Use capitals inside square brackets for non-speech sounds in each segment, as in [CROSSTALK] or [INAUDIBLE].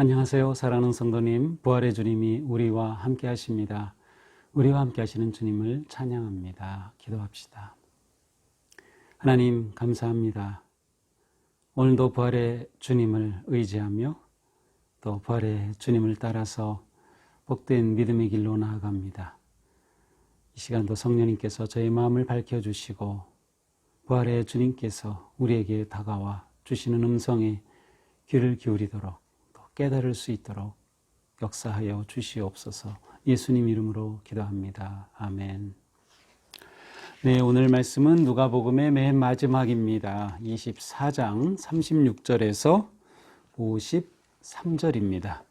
안녕하세요. 사랑하는 성도님, 부활의 주님이 우리와 함께 하십니다. 우리와 함께 하시는 주님을 찬양합니다. 기도합시다. 하나님, 감사합니다. 오늘도 부활의 주님을 의지하며 또 부활의 주님을 따라서 복된 믿음의 길로 나아갑니다. 이 시간도 성령님께서 저희 마음을 밝혀주시고 부활의 주님께서 우리에게 다가와 주시는 음성에 귀를 기울이도록 또 깨달을 수 있도록 역사하여 주시옵소서 예수님 이름으로 기도합니다. 아멘. 네, 오늘 말씀은 누가복음의 맨 마지막입니다. 24장 36절에서 53절입니다.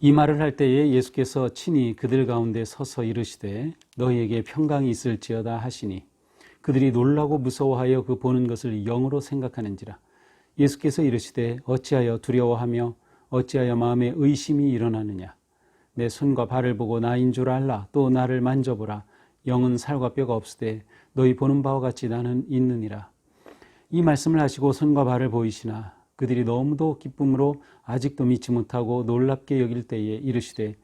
이 말을 할 때에 예수께서 친히 그들 가운데 서서 이르시되 너희에게 평강이 있을지어다 하시니 그들이 놀라고 무서워하여 그 보는 것을 영으로 생각하는지라 예수께서 이르시되 어찌하여 두려워하며 어찌하여 마음에 의심이 일어나느냐? 내 손과 발을 보고 나인 줄 알라. 또 나를 만져보라. 영은 살과 뼈가 없으되 너희 보는 바와 같이 나는 있느니라. 이 말씀을 하시고 손과 발을 보이시나 그들이 너무도 기쁨으로 아직도 믿지 못하고 놀랍게 여길 때에 이르시되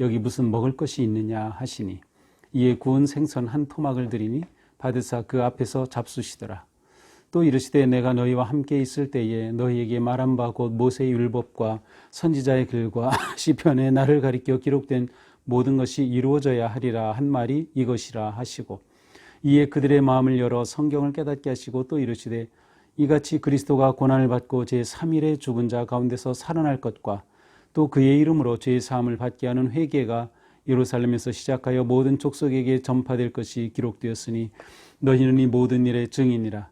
여기 무슨 먹을 것이 있느냐 하시니 이에 구운 생선 한 토막을 드리니 받으사 그 앞에서 잡수시더라 또 이르시되 내가 너희와 함께 있을 때에 너희에게 말한 바 곧 모세의 율법과 선지자의 글과 [LAUGHS] 시편에 나를 가리켜 기록된 모든 것이 이루어져야 하리라 한 말이 이것이라 하시고 이에 그들의 마음을 열어 성경을 깨닫게 하시고 또 이르시되 이같이 그리스도가 고난을 받고 제 3일에 죽은 자 가운데서 살아날 것과 또 그의 이름으로 죄의 사함을 받게 하는 회개가 예루살렘에서 시작하여 모든 족속에게 전파될 것이 기록되었으니 너희는 이 모든 일의 증인이라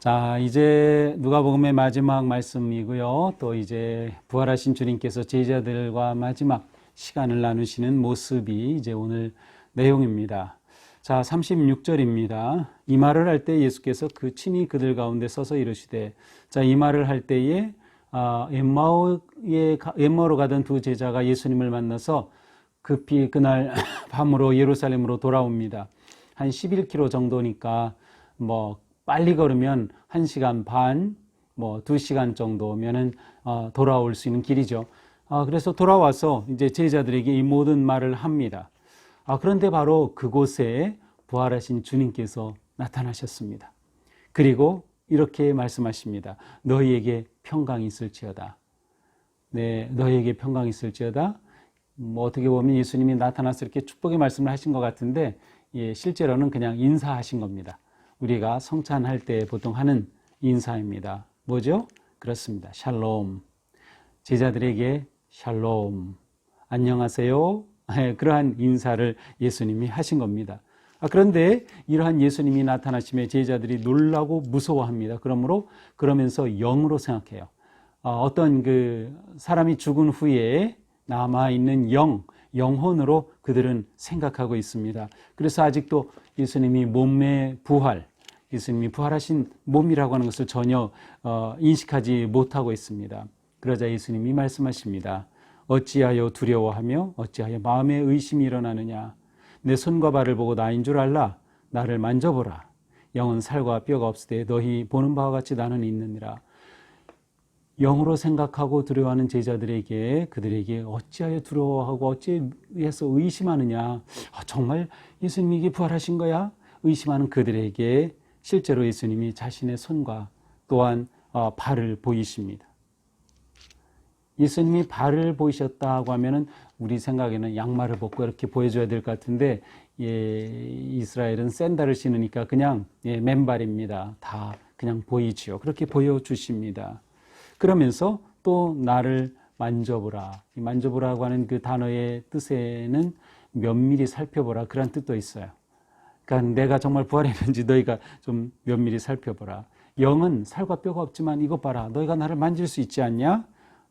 자, 이제 누가복음의 마지막 말씀이고요. 또 이제 부활하신 주님께서 제자들과 마지막 시간을 나누시는 모습이 이제 오늘 내용입니다. 자, 36절입니다. 이 말을 할 때 예수께서 그 친히 그들 가운데 서서 이르시되 자, 이 말을 할 때에 아, 엠마오에 엠마오로 가던 두 제자가 예수님을 만나서 급히 그날 [LAUGHS] 밤으로 예루살렘으로 돌아옵니다. 한 11km 정도니까 뭐 빨리 걸으면 1시간 반, 뭐 2시간 정도면은 어, 돌아올 수 있는 길이죠. 아, 그래서 돌아와서 이제 제자들에게 이 모든 말을 합니다. 아, 그런데 바로 그곳에 부활하신 주님께서 나타나셨습니다. 그리고 이렇게 말씀하십니다. 너희에게 평강이 있을지어다. 네, 너희에게 평강이 있을지어다. 뭐 어떻게 보면 예수님이 나타나서 이렇게 축복의 말씀을 하신 것 같은데 예, 실제로는 그냥 인사하신 겁니다. 우리가 성찬할 때 보통 하는 인사입니다. 뭐죠? 그렇습니다. 샬롬. 제자들에게 샬롬. 안녕하세요. [LAUGHS] 예, 그러한 인사를 예수님이 하신 겁니다. 아, 그런데 이러한 예수님이 나타나심에 제자들이 놀라고 무서워합니다. 그러므로 그러면서 영으로 생각해요. 어, 어떤 그 사람이 죽은 후에 남아 있는 영, 영혼으로 그들은 생각하고 있습니다. 그래서 아직도 예수님이 몸의 부활, 예수님이 부활하신 몸이라고 하는 것을 전혀 어, 인식하지 못하고 있습니다. 그러자 예수님이 말씀하십니다. 어찌하여 두려워하며 어찌하여 마음에 의심이 일어나느냐? 내 손과 발을 보고 나인 줄 알라. 나를 만져보라. 영은 살과 뼈가 없으되 너희 보는 바와 같이 나는 있느니라. 영으로 생각하고 두려워하는 제자들에게 그들에게 어찌하여 두려워하고 어찌해서 의심하느냐? 아, 정말 예수님이 부활하신 거야? 의심하는 그들에게 실제로 예수님이 자신의 손과 또한 어, 발을 보이십니다. 예수님이 발을 보이셨다고 하면은 우리 생각에는 양말을 벗고 이렇게 보여줘야 될 것 같은데 예, 이스라엘은 샌들을 신으니까 그냥 예, 맨발입니다. 다 그냥 보이지요. 그렇게 보여주십니다. 그러면서 또 나를 만져보라. 만져보라고 하는 그 단어의 뜻에는 면밀히 살펴보라. 그런 뜻도 있어요. 그러니까 내가 정말 부활했는지 너희가 좀 면밀히 살펴보라. 영은 살과 뼈가 없지만 이것 봐라. 너희가 나를 만질 수 있지 않냐?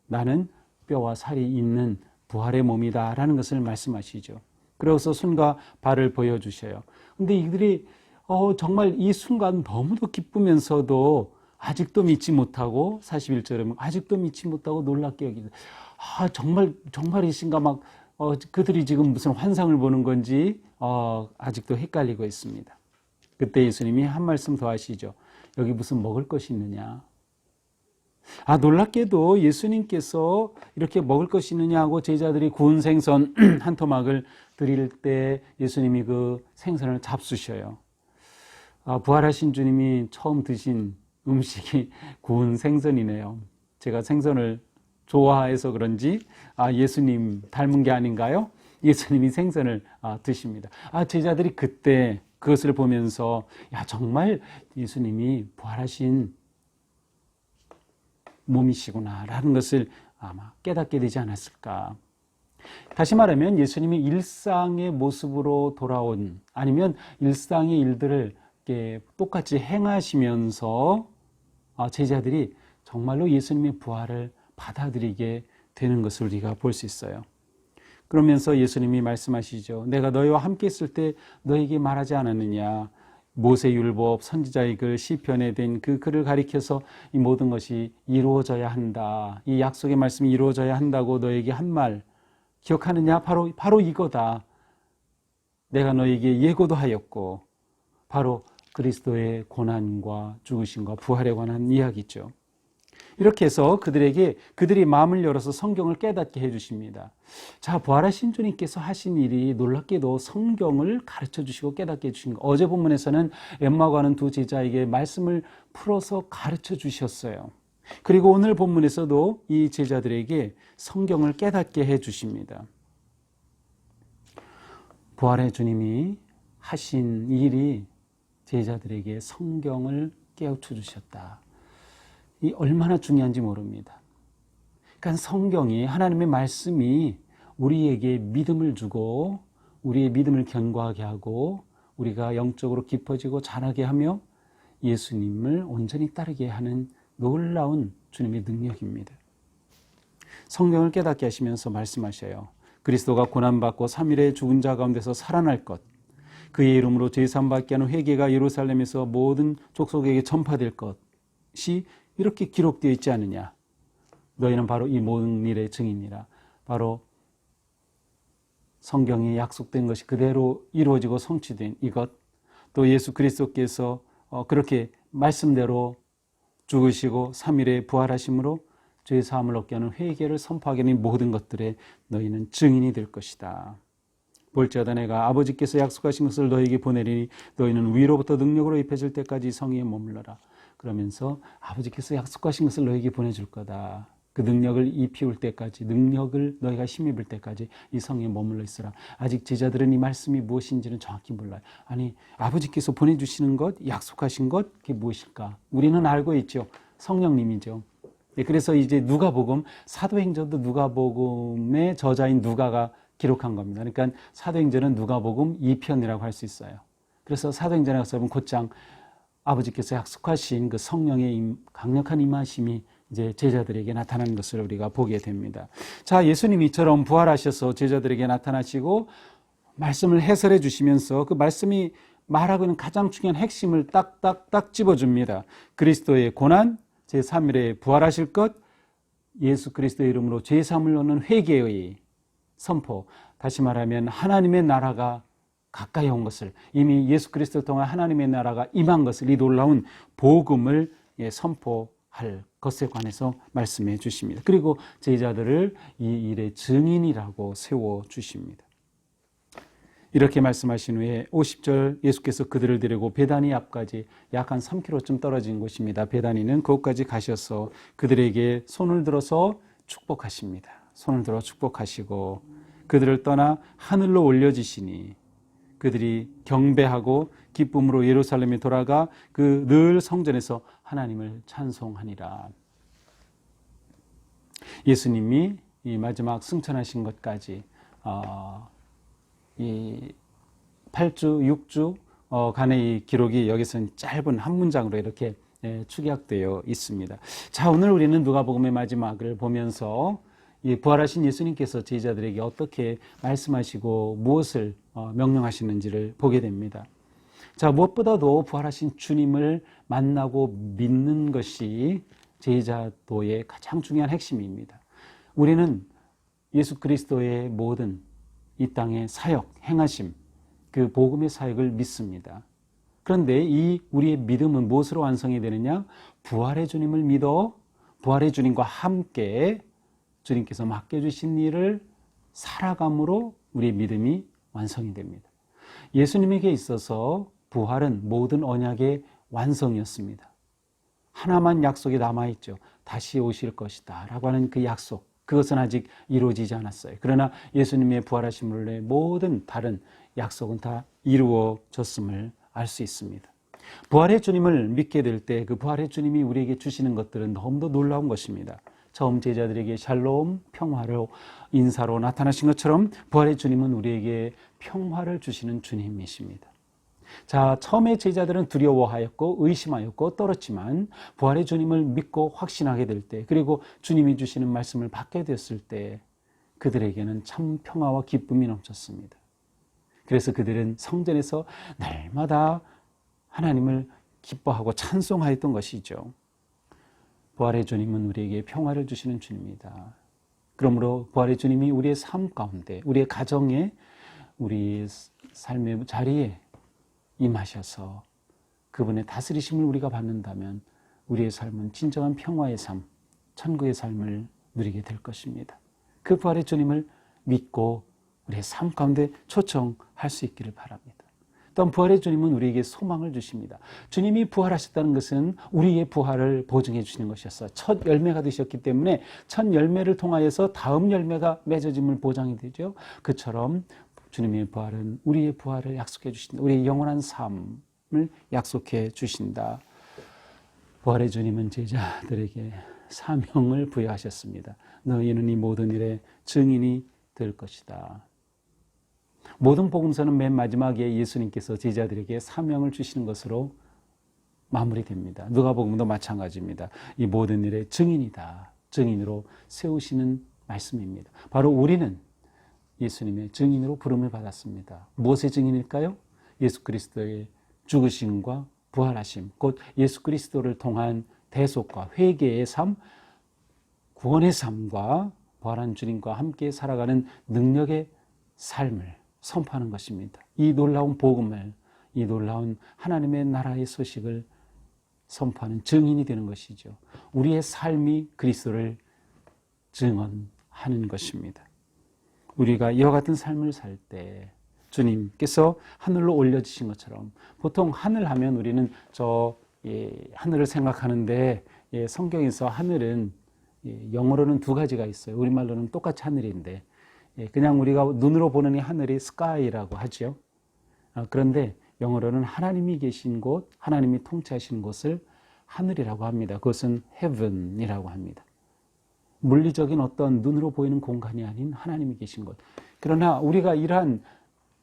나는 뼈와 살이 있는 부활의 몸이다 라는 것을 말씀하시죠. 그래서 손과 발을 보여주셔요. 근데 이들이 어, 정말 이 순간 너무도 기쁘면서도 아직도 믿지 못하고 41절에 아직도 믿지 못하고 놀랍게 여기다. 아 정말 정말이신가 막 어, 그들이 지금 무슨 환상을 보는 건지 어, 아직도 헷갈리고 있습니다. 그때 예수님이 한 말씀 더 하시죠. 여기 무슨 먹을 것이 있느냐? 아, 놀랍게도 예수님께서 이렇게 먹을 것이 있느냐 하고 제자들이 구운 생선 [CLEARS THROAT] 한 토막을 드릴 때 예수님이 그 생선을 잡수셔요. 아, 부활하신 주님이 처음 드신 음식이 [LAUGHS] 구운 생선이네요. 제가 생선을 좋아해서 그런지 아, 예수님 닮은 게 아닌가요? 예수님이 생선을 아, 드십니다. 아, 제자들이 그때 그것을 보면서 야, 정말 예수님이 부활하신 몸이시구나라는 것을 아마 깨닫게 되지 않았을까. 다시 말하면 예수님이 일상의 모습으로 돌아온 아니면 일상의 일들을 똑같이 행하시면서 아, 제자들이 정말로 예수님의 부활을 받아들이게 되는 것을 우리가 볼 수 있어요. 그러면서 예수님이 말씀하시죠. 내가 너희와 함께 있을 때 너에게 말하지 않았느냐. 모세 율법 선지자의 글 시편에 된 그 글을 가리켜서 이 모든 것이 이루어져야 한다. 이 약속의 말씀이 이루어져야 한다고 너에게 한 말 기억하느냐? 바로 바로 이거다. 내가 너에게 예고도 하였고 바로 그리스도의 고난과 죽으심과 부활에 관한 이야기죠. 이렇게 해서 그들에게 그들이 마음을 열어서 성경을 깨닫게 해주십니다. 자, 부활하 신 주님께서 하신 일이 놀랍게도 성경을 가르쳐 주시고 깨닫게 해주신 거. 어제 본문에서는 엠마고 하는 두 제자에게 말씀을 풀어서 가르쳐 주셨어요. 그리고 오늘 본문에서도 이 제자들에게 성경을 깨닫게 해 주십니다. 부활의 주님이 하신 일이 제자들에게 성경을 깨우쳐 주셨다. 이 얼마나 중요한지 모릅니다. 그러니까 성경이 하나님의 말씀이 우리에게 믿음을 주고 우리의 믿음을 견고하게 하고 우리가 영적으로 깊어지고 자라게 하며 예수님을 온전히 따르게 하는 놀라운 주님의 능력입니다. 성경을 깨닫게 하시면서 말씀하셔요. 그리스도가 고난받고 3일에 죽은 자 가운데서 살아날 것. 그의 이름으로 제3받게 하는 회개가 예루살렘에서 모든 족속에게 전파될 것이 이렇게 기록되어 있지 않느냐. 너희는 바로 이 모든 일의 증인이라. 바로 성경에 약속된 것이 그대로 이루어지고 성취된 이것. 또 예수 그리스도께서 어, 그렇게 말씀대로 죽으시고 3일에 부활하심으로 죄 사함을 얻게 하는 회개를 선포하게 하는 모든 것들에 너희는 증인이 될 것이다. 볼지어다 내가 아버지께서 약속하신 것을 너에게 보내리니 너희는 위로부터 능력으로 입혀질 때까지 성의에 머물러라. 그러면서 아버지께서 약속하신 것을 너에게 보내줄 거다. 그 능력을 입히울 때까지 능력을 너희가 힘입을 때까지 이 성에 머물러 있으라. 아직 제자들은 이 말씀이 무엇인지는 정확히 몰라요. 아니 아버지께서 보내주시는 것, 약속하신 것 그게 무엇일까? 우리는 알고 있죠. 성령님이죠. 네, 그래서 이제 누가복음 사도행전도 누가복음의 저자인 누가가 기록한 겁니다. 그러니까 사도행전은 누가복음 2편이라고 할 수 있어요. 그래서 사도행전에 가서 보면 곧장 아버지께서 약속하신 그 성령의 강력한 임하심이 이제 제자들에게 나타나는 것을 우리가 보게 됩니다. 자, 예수님이 이처럼 부활하셔서 제자들에게 나타나시고 말씀을 해설해 주시면서 그 말씀이 말하고 있는 가장 중요한 핵심을 딱딱딱 집어줍니다. 그리스도의 고난, 제3일에 부활하실 것, 예수 그리스도의 이름으로 제3을 얻는 회개의 선포. 다시 말하면 하나님의 나라가 가까이 온 것을 이미 예수 그리스도 통한 하나님의 나라가 임한 것을 이 놀라운 복음을 예, 선포할 것에 관해서 말씀해 주십니다. 그리고 제자들을 이 일의 증인이라고 세워 주십니다. 이렇게 말씀하신 후에 50절 예수께서 그들을 데리고 베다니 앞까지 약 한 3km쯤 떨어진 곳입니다. 베다니는 그곳까지 가셔서 그들에게 손을 들어서 축복하십니다. 손을 들어 축복하시고 그들을 떠나 하늘로 올려지시니 그들이 경배하고 기쁨으로 예루살렘에 돌아가 그 늘 성전에서 하나님을 찬송하니라. 예수님이 이 마지막 승천하신 것까지 어, 이 8주, 6주 어, 간의 이 기록이 여기서는 짧은 한 문장으로 이렇게 예, 축약되어 있습니다. 자, 오늘 우리는 누가복음의 마지막을 보면서 이 부활하신 예수님께서 제자들에게 어떻게 말씀하시고 무엇을 어, 명령하시는지를 보게 됩니다. 자, 무엇보다도 부활하신 주님을 만나고 믿는 것이 제자도의 가장 중요한 핵심입니다. 우리는 예수 그리스도의 모든 이 땅의 사역, 행하심, 그 복음의 사역을 믿습니다. 그런데 이 우리의 믿음은 무엇으로 완성이 되느냐? 부활의 주님을 믿어 부활의 주님과 함께 주님께서 맡겨주신 일을 살아감으로 우리의 믿음이 완성이 됩니다. 예수님에게 있어서 부활은 모든 언약의 완성이었습니다. 하나만 약속이 남아있죠. 다시 오실 것이다. 라고 하는 그 약속. 그것은 아직 이루어지지 않았어요. 그러나 예수님의 부활하심으로 인해 모든 다른 약속은 다 이루어졌음을 알 수 있습니다. 부활의 주님을 믿게 될 때 그 부활의 주님이 우리에게 주시는 것들은 너무도 놀라운 것입니다. 처음 제자들에게 샬롬, 평화로 인사로 나타나신 것처럼 부활의 주님은 우리에게 평화를 주시는 주님이십니다. 자, 처음에 제자들은 두려워하였고 의심하였고 떨었지만 부활의 주님을 믿고 확신하게 될 때, 그리고 주님이 주시는 말씀을 받게 되었을 때 그들에게는 참 평화와 기쁨이 넘쳤습니다. 그래서 그들은 성전에서 날마다 하나님을 기뻐하고 찬송하였던 것이죠. 부활의 주님은 우리에게 평화를 주시는 주님입니다. 그러므로 부활의 주님이 우리의 삶 가운데, 우리의 가정에, 우리 삶의 자리에 임하셔서 그분의 다스리심을 우리가 받는다면 우리의 삶은 진정한 평화의 삶, 천국의 삶을 누리게 될 것입니다. 그 부활의 주님을 믿고 우리의 삶 가운데 초청할 수 있기를 바랍니다. 또한 부활의 주님은 우리에게 소망을 주십니다. 주님이 부활하셨다는 것은 우리의 부활을 보증해 주시는 것이었어요. 첫 열매가 되셨기 때문에 첫 열매를 통하여서 다음 열매가 맺어짐을 보장이 되죠. 그처럼 주님의 부활은 우리의 부활을 약속해 주신다. 우리의 영원한 삶을 약속해 주신다. 부활의 주님은 제자들에게 사명을 부여하셨습니다. 너희는 이 모든 일의 증인이 될 것이다. 모든 복음서는 맨 마지막에 예수님께서 제자들에게 사명을 주시는 것으로 마무리됩니다. 누가복음도 마찬가지입니다. 이 모든 일의 증인이다. 증인으로 세우시는 말씀입니다. 바로 우리는 예수님의 증인으로 부름을 받았습니다. 무엇의 증인일까요? 예수 그리스도의 죽으심과 부활하심, 곧 예수 그리스도를 통한 대속과 회개의 삶, 구원의 삶과 부활한 주님과 함께 살아가는 능력의 삶을 선포하는 것입니다. 이 놀라운 복음을, 이 놀라운 하나님의 나라의 소식을 선포하는 증인이 되는 것이죠. 우리의 삶이 그리스도를 증언하는 것입니다. 우리가 이와 같은 삶을 살 때 주님께서 하늘로 올려주신 것처럼 보통 하늘 하면 우리는 저 예, 하늘을 생각하는데 예, 성경에서 하늘은 예, 영어로는 두 가지가 있어요. 우리말로는 똑같이 하늘인데 예, 그냥 우리가 눈으로 보는 이 하늘이 스카이라고 하죠. 아, 그런데 영어로는 하나님이 계신 곳, 하나님이 통치하시는 곳을 하늘이라고 합니다. 그것은 heaven이라고 합니다. 물리적인 어떤 눈으로 보이는 공간이 아닌 하나님이 계신 곳. 그러나 우리가 이러한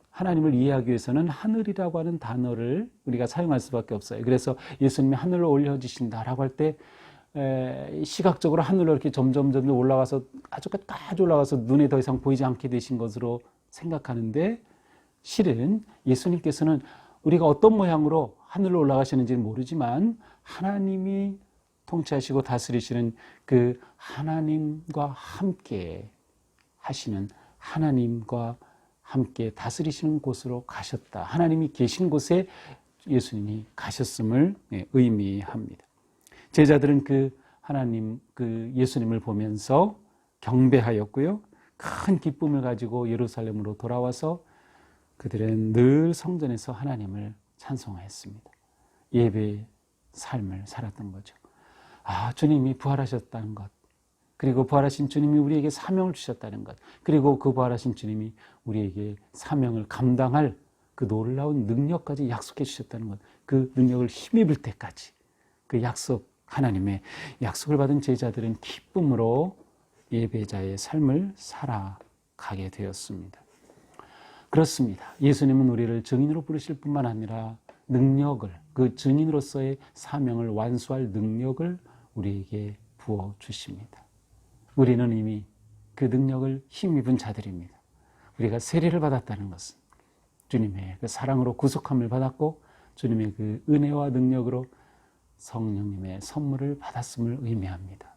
하나님을 이해하기 위해서는 하늘이라고 하는 단어를 우리가 사용할 수밖에 없어요. 그래서 예수님이 하늘로 올려주신다라고 할 때 시각적으로 하늘로 이렇게 점점 점점 올라가서 아주 끝까지 올라가서 눈에 더 이상 보이지 않게 되신 것으로 생각하는데 실은 예수님께서는 우리가 어떤 모양으로 하늘로 올라가시는지는 모르지만 하나님이 통치하시고 다스리시는 그 하나님과 함께 하시는 하나님과 함께 다스리시는 곳으로 가셨다. 하나님이 계신 곳에 예수님이 가셨음을 예, 의미합니다. 제자들은 그 하나님, 그 예수님을 보면서 경배하였고요. 큰 기쁨을 가지고 예루살렘으로 돌아와서 그들은 늘 성전에서 하나님을 찬송하였습니다. 예배 삶을 살았던 거죠. 아, 주님이 부활하셨다는 것. 그리고 부활하신 주님이 우리에게 사명을 주셨다는 것. 그리고 그 부활하신 주님이 우리에게 사명을 감당할 그 놀라운 능력까지 약속해 주셨다는 것. 그 능력을 힘입을 때까지 그 약속, 하나님의 약속을 받은 제자들은 기쁨으로 예배자의 삶을 살아가게 되었습니다. 그렇습니다. 예수님은 우리를 증인으로 부르실 뿐만 아니라 능력을, 그 증인으로서의 사명을 완수할 능력을 우리에게 부어 주십니다. 우리는 이미 그 능력을 힘입은 자들입니다. 우리가 세례를 받았다는 것은 주님의 그 사랑으로 구속함을 받았고 주님의 그 은혜와 능력으로 성령님의 선물을 받았음을 의미합니다.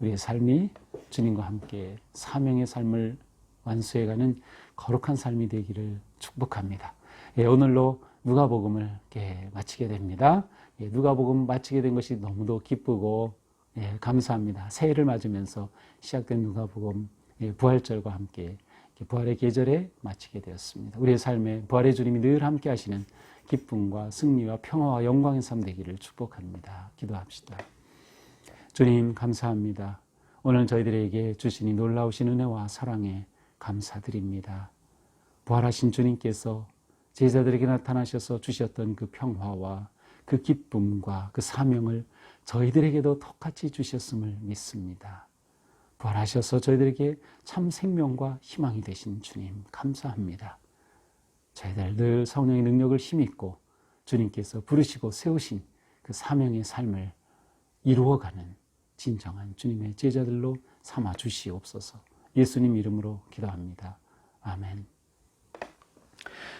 우리의 삶이 주님과 함께 사명의 삶을 완수해가는 거룩한 삶이 되기를 축복합니다. 예, 오늘로 누가복음을 예, 마치게 됩니다. 예, 누가복음 마치게 된 것이 너무도 기쁘고 예, 감사합니다. 새해를 맞으면서 시작된 누가복음 예, 부활절과 함께 부활의 계절에 마치게 되었습니다. 우리의 삶에 부활의 주님이 늘 함께 하시는 기쁨과 승리와 평화와 영광의 삶 되기를 축복합니다. 기도합시다. 주님 감사합니다. 오늘 저희들에게 주시니 놀라우신 은혜와 사랑에 감사드립니다. 부활하신 주님께서 제자들에게 나타나셔서 주셨던 그 평화와 그 기쁨과 그 사명을 저희들에게도 똑같이 주셨음을 믿습니다. 부활하셔서 저희들에게 참 생명과 희망이 되신 주님 감사합니다. 저희들 늘 성령의 능력을 힘입고 주님께서 부르시고 세우신 그 사명의 삶을 이루어가는 진정한 주님의 제자들로 삼아 주시옵소서. 예수님 이름으로 기도합니다. 아멘.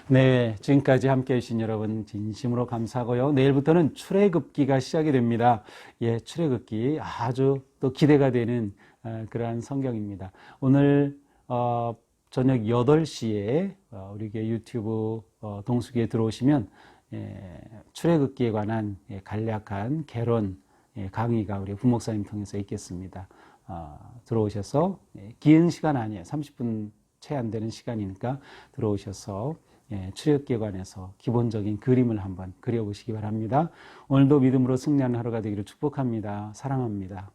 네, 지금까지 함께 해주신 여러분 진심으로 감사하고요. 내일부터는 출애굽기가 시작이 됩니다. 예, 출애굽기 아주 또 기대가 되는 어, 그러한 성경입니다. 오늘 어, 저녁 8시에 어, 우리 교 유튜브 어, 동수기에 들어오시면 예, 출애굽기에 관한 예, 간략한 개론 예, 강의가 우리 부목사님 통해서 있겠습니다. 어, 들어오셔서 예, 긴 시간 아니에요. 30분 채 안 되는 시간이니까 들어오셔서 예, 출애굽기에 관해서 기본적인 그림을 한번 그려보시기 바랍니다. 오늘도 믿음으로 승리하는 하루가 되기를 축복합니다. 사랑합니다.